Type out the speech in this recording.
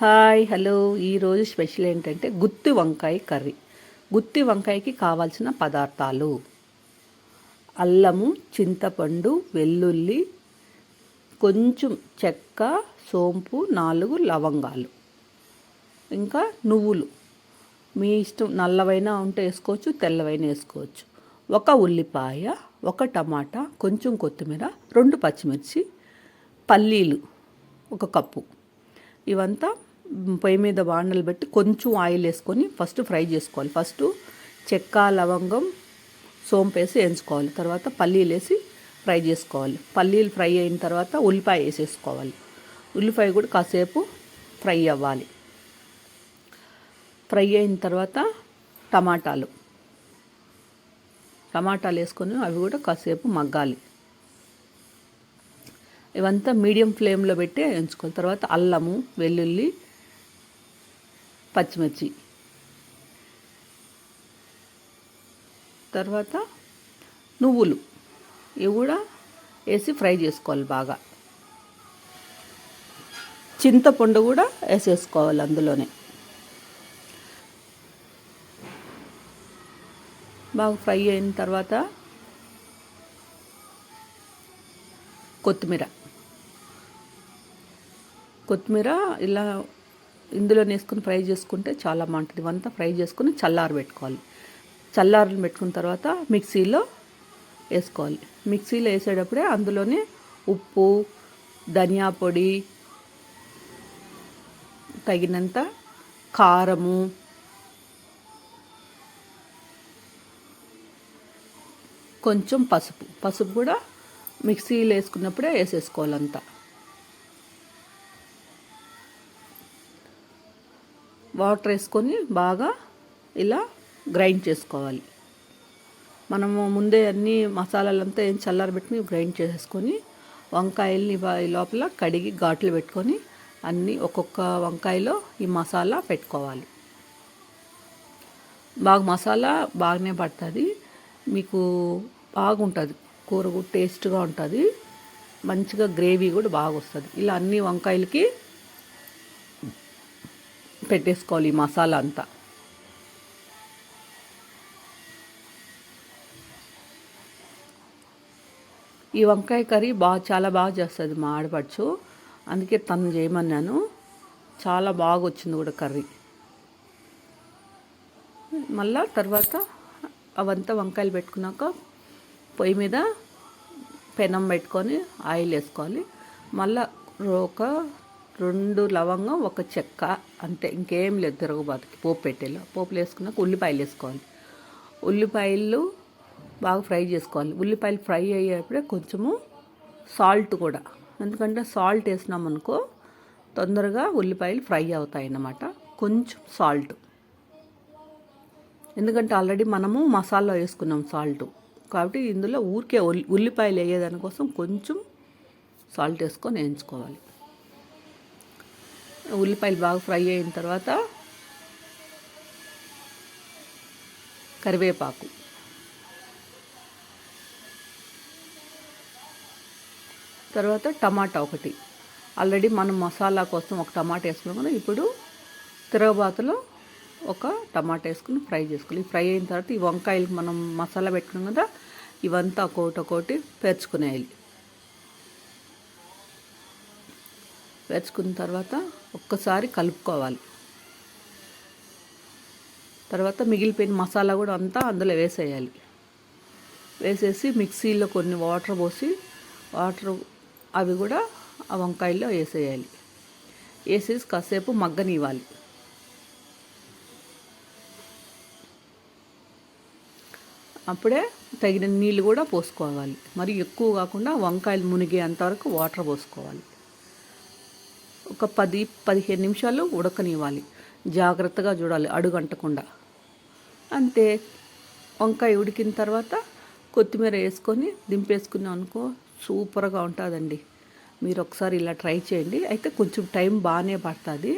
Hi hello. ఈరోజు special ఏంటంటే గుత్తి వంకాయ కర్రీ. గుత్తి వంకాయకి కావాల్సిన పదార్థాలు. అల్లము చింతపండు వెల్లుల్లి కొంచెం చెక్క సోంపు నాలుగు లవంగాలు. ఇంకా నువ్వులు. మీ ఇష్టం నల్లవైనా ఉంటే వేసుకోవచ్చు తెల్లవైన వేసుకోవచ్చు. ఒక ఉల్లిపాయ ఒక టమాటా కొంచెం కొత్తిమీర రెండు పచ్చిమిర్చి పల్లీలు ఒక కప్పు. ఇవంతా పొయ్యి మీద బాండలు పెట్టి కొంచెం ఆయిల్ వేసుకొని ఫస్ట్ ఫ్రై చేసుకోవాలి. ఫస్ట్ చెక్క లవంగం సోంపు వేసి వేయించుకోవాలి. తర్వాత పల్లీలు వేసి ఫ్రై చేసుకోవాలి. పల్లీలు ఫ్రై అయిన తర్వాత ఉల్లిపాయ వేసేసుకోవాలి. ఉల్లిపాయ కూడా కాసేపు ఫ్రై అవ్వాలి. ఫ్రై అయిన తర్వాత టమాటాలు. టమాటాలు వేసుకొని అవి కూడా కాసేపు మగ్గాలి. ఇవంతా మీడియం ఫ్లేమ్లో పెట్టి వేయించుకోవాలి. తర్వాత అల్లము వెల్లుల్లి పచ్చిమిర్చి. తర్వాత నువ్వులు. ఇవి కూడా వేసి ఫ్రై చేసుకోవాలి బాగా. చింతపండు కూడా వేసేసుకోవాలి అందులోనే. బాగా ఫ్రై అయిన తర్వాత కొత్తిమీర. కొత్తిమీర ఇలా ఇందులో వేసుకుని ఫ్రై చేసుకుంటే చాలా బాగుంటుంది. ఇవంతా ఫ్రై చేసుకుని చల్లారు పెట్టుకోవాలి. చల్లారులు పెట్టుకున్న తర్వాత మిక్సీలో వేసుకోవాలి. మిక్సీలో వేసేటప్పుడే అందులోనే ఉప్పు ధనియా పొడి తగినంత కారము కొంచెం పసుపు. పసుపు కూడా మిక్సీలో వేసుకున్నప్పుడే వేసేసుకోవాలంతా. వాటర్ వేసుకొని బాగా ఇలా గ్రైండ్ చేసుకోవాలి. మనము ముందే అన్ని మసాలాలంతా ఏం చల్లారబెట్టుకుని గ్రైండ్ చేసేసుకొని వంకాయల్ని లోపల కడిగి ఘాట్లు పెట్టుకొని అన్నీ ఒక్కొక్క వంకాయలో ఈ మసాలా పెట్టుకోవాలి. బాగా మసాలా బాగానే పడుతుంది. మీకు బాగుంటుంది. కూర కూడా టేస్ట్గా ఉంటుంది. మంచిగా గ్రేవీ కూడా బాగా వస్తుంది. ఇలా అన్ని వంకాయలకి పెట్టేసుకోవాలి ఈ మసాలా అంతా. ఈ వంకాయ కర్రీ బాగా చాలా బాగా చేస్తుంది మా ఆడపడుచు. అందుకే తను చేయమన్నాను. చాలా బాగా వచ్చింది కూడా కర్రీ. మళ్ళా తర్వాత అవంతా వంకాయలు పెట్టుకున్నాక పొయ్యి మీద పెనం పెట్టుకొని ఆయిల్ వేసుకోవాలి. మళ్ళా ఒక రెండు లవంగం ఒక చెక్క అంతే. ఇంకేం లేదు తిరగబాతుకి పోపు పెట్టేలో. పోపులు వేసుకున్నాక ఉల్లిపాయలు వేసుకోవాలి. ఉల్లిపాయలు బాగా ఫ్రై చేసుకోవాలి. ఉల్లిపాయలు ఫ్రై అయ్యేప్పుడే కొంచెము సాల్ట్ కూడా. ఎందుకంటే సాల్ట్ వేసినామనుకో తొందరగా ఉల్లిపాయలు ఫ్రై అవుతాయి అన్నమాట కొంచెం సాల్ట్. ఎందుకంటే ఆల్రెడీ మనము మసాలా వేసుకున్నాం సాల్ట్. కాబట్టి ఇందులో ఊరికే ఉల్లిపాయలు వేయేదానికోసం కొంచెం సాల్ట్ వేసుకొని వేయించుకోవాలి. ఉల్లిపాయలు బాగా ఫ్రై అయిన తర్వాత కరివేపాకు. తర్వాత టమాటా ఒకటి. ఆల్రెడీ మనం మసాలా కోసం ఒక టమాటా వేసుకున్నాం కదా ఇప్పుడు తిరగబాతలో ఒక టమాటా వేసుకుని ఫ్రై చేసుకోవాలి. ఫ్రై అయిన తర్వాత ఈ వంకాయలు మనం మసాలా పెట్టుకున్నాం కదా ఇవంతా ఒకటి ఒకటి పేర్చుకునేయాలి. పేర్చుకున్న తర్వాత ఒక్కసారి కలుపుకోవాలి. తర్వాత మిగిలిపోయిన మసాలా కూడా అంతా అందులో వేసేయాలి. వేసేసి మిక్సీలో కొన్ని వాటర్ పోసి వాటర్ అవి కూడా ఆ వంకాయల్లో వేసేయాలి. వేసేసి కాసేపు మగ్గనివ్వాలి. అప్పుడే తగిన నీళ్ళు కూడా పోసుకోవాలి. మరి ఎక్కువ కాకుండా వంకాయలు మునిగేంతవరకు వాటర్ పోసుకోవాలి. ఒక పది పదిహేను నిమిషాలు ఉడకనివ్వాలి. జాగ్రత్తగా చూడాలి అడుగంటకుండా అంతే. వంకాయ ఉడికిన తర్వాత కొత్తిమీర వేసుకొని దింపేసుకున్నాం అనుకో సూపర్గా ఉంటుందండి. మీరు ఒకసారి ఇలా ట్రై చేయండి. అయితే కొంచెం టైం బాగానే పడుతుంది.